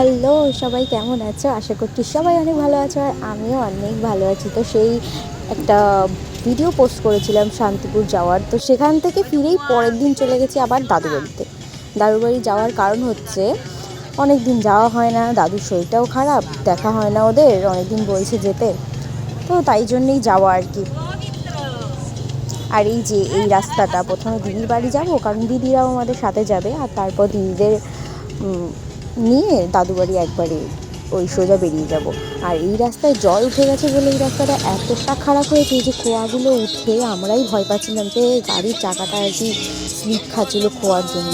Hello, সবাই কেমন আছো? আশা করছি সবাই অনেক ভালো আছো আর আমিও অনেক ভালো আছি। তো সেই একটা ভিডিও পোস্ট করেছিলাম শান্তিপুর যাওয়ার। তো সেখান থেকে ফিরেই পরের দিন চলে গেছি আবার দাদু বাড়িতে দাদু বাড়ি যাওয়ার কারণ হচ্ছে অনেক দিন যাওয়া হয় না, দাদুর শরীরটাও খারাপ, দেখা হয় না ওদের অনেক দিন বলছে যেতে। তো তাই জন্যেই যাওয়া আর কি। আর এই যে, এই রাস্তাটা, প্রথমে দিদির বাড়ি যাব, কারণ দিদিরাও আমাদের সাথে যাবে, আর তারপর দিদিদের নিয়ে দাদু বাড়ি একবারে ওই সোজা বেরিয়ে যাব। আর এই রাস্তায় জল উঠে গেছে বলে এই রাস্তাটা এতটা খারাপ হয়েছে যে খোয়াগুলো উঠে আমরাই ভয় পাচ্ছিলাম যে গাড়ির চাকাটা আর কি স্লিপ খাচ্ছিল খোয়ার জন্য।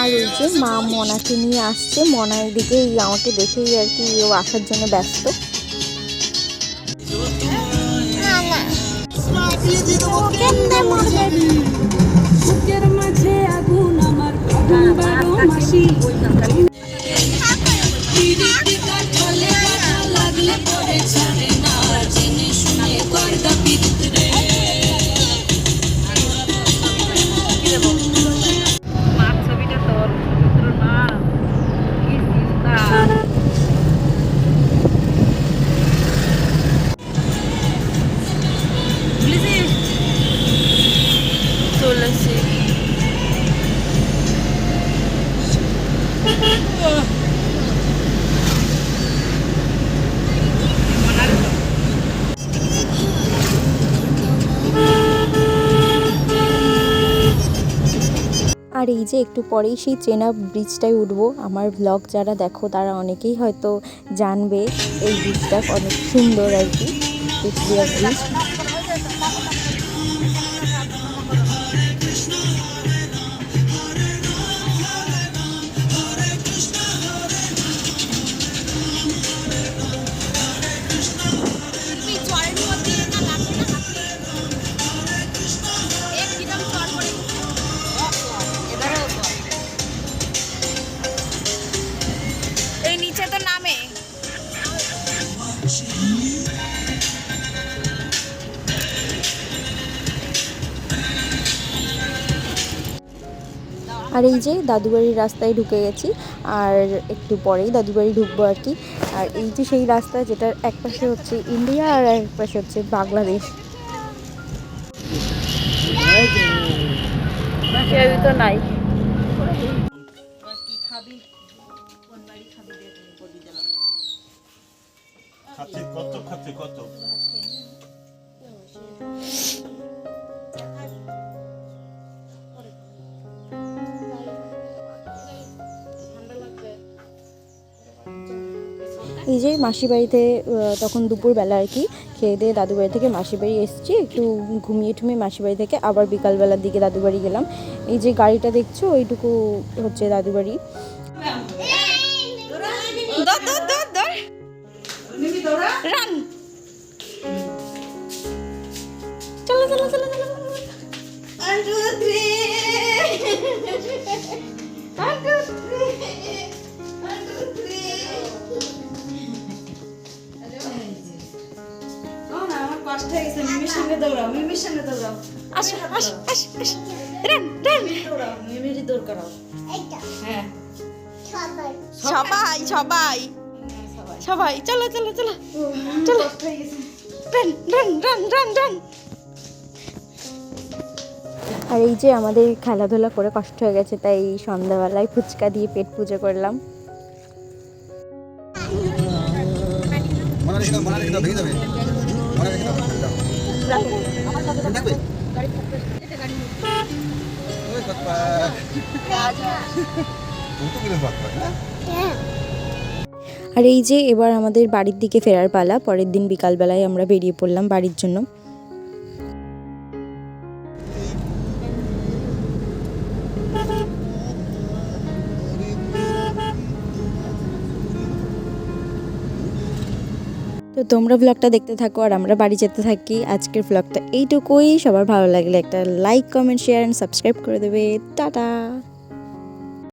আর ওই যে মা মনাকে নিয়ে আসছে মনা এদিকে এই আমাকে দেখেই আর কি ও আসার জন্য ব্যস্ত। আর এই যে একটু পরেই সেই চেনা ব্রিজটায় উঠবো। আমার ব্লগ যারা দেখো, তারা অনেকেই হয়তো জানবে এই ব্রিজটা অনেক সুন্দর আর কি। ব্রিজ আর এই যে দাদুবাড়ির রাস্তায় ঢুকে গেছি আর একটু পরেই দাদুবাড়ি ঢুকবো আর কি। আর এই যে সেই রাস্তা যেটার এক পাশে হচ্ছে ইন্ডিয়া আর এক পাশে হচ্ছে বাংলাদেশ। তো নাই। খাচ্ছে কত খাচ্ছে কত? এই যে মাসি বাড়িতে আহ, তখন দুপুরবেলা আর কি খেয়ে দিয়ে দাদুবাড়ি থেকে মাসি বাড়ি এসেছি। একটু ঘুমিয়ে ঠুমিয়ে মাসি বাড়ি থেকে আবার বিকালবেলার দিকে দাদুবাড়ি গেলাম। এই যে গাড়িটা দেখছ ওইটুকু হচ্ছে দাদুবাড়ি চলো চলো চলো চলো আমার কষ্ট হয়ে গেছে মিমির সঙ্গে দৌড়াও মিমির সঙ্গে দৌড়াও। আসো আসো আসো আসো। Run run. দৌড়াও মিমিরই দৌড় করাও। হ্যাঁ। সবাই। সবাই সবাই। চলো চলো চলো। চলো। Run run run run run. আর এই যে আমাদের খেলাধুলা করে কষ্ট হয়ে গেছে তাই সন্ধ্যাবেলায় ফুচকা দিয়ে পেট পুজো করলাম। মনে রেখে মনে রেখে ভেঙে যাবে। আর এই যে এবার আমাদের বাড়ির দিকে ফেরার পালা, পরের দিন বিকালবেলায় আমরা বেরিয়ে পড়লাম বাড়ির জন্য। তো তোমরা ব্লগটা দেখতে থাকো আর আমরা বাড়ি যেতে থাকি। আজকের ব্লগটা এইটুকুই। সবার ভালো লাগলে একটা like comment share and subscribe করে দেবে। টাটা!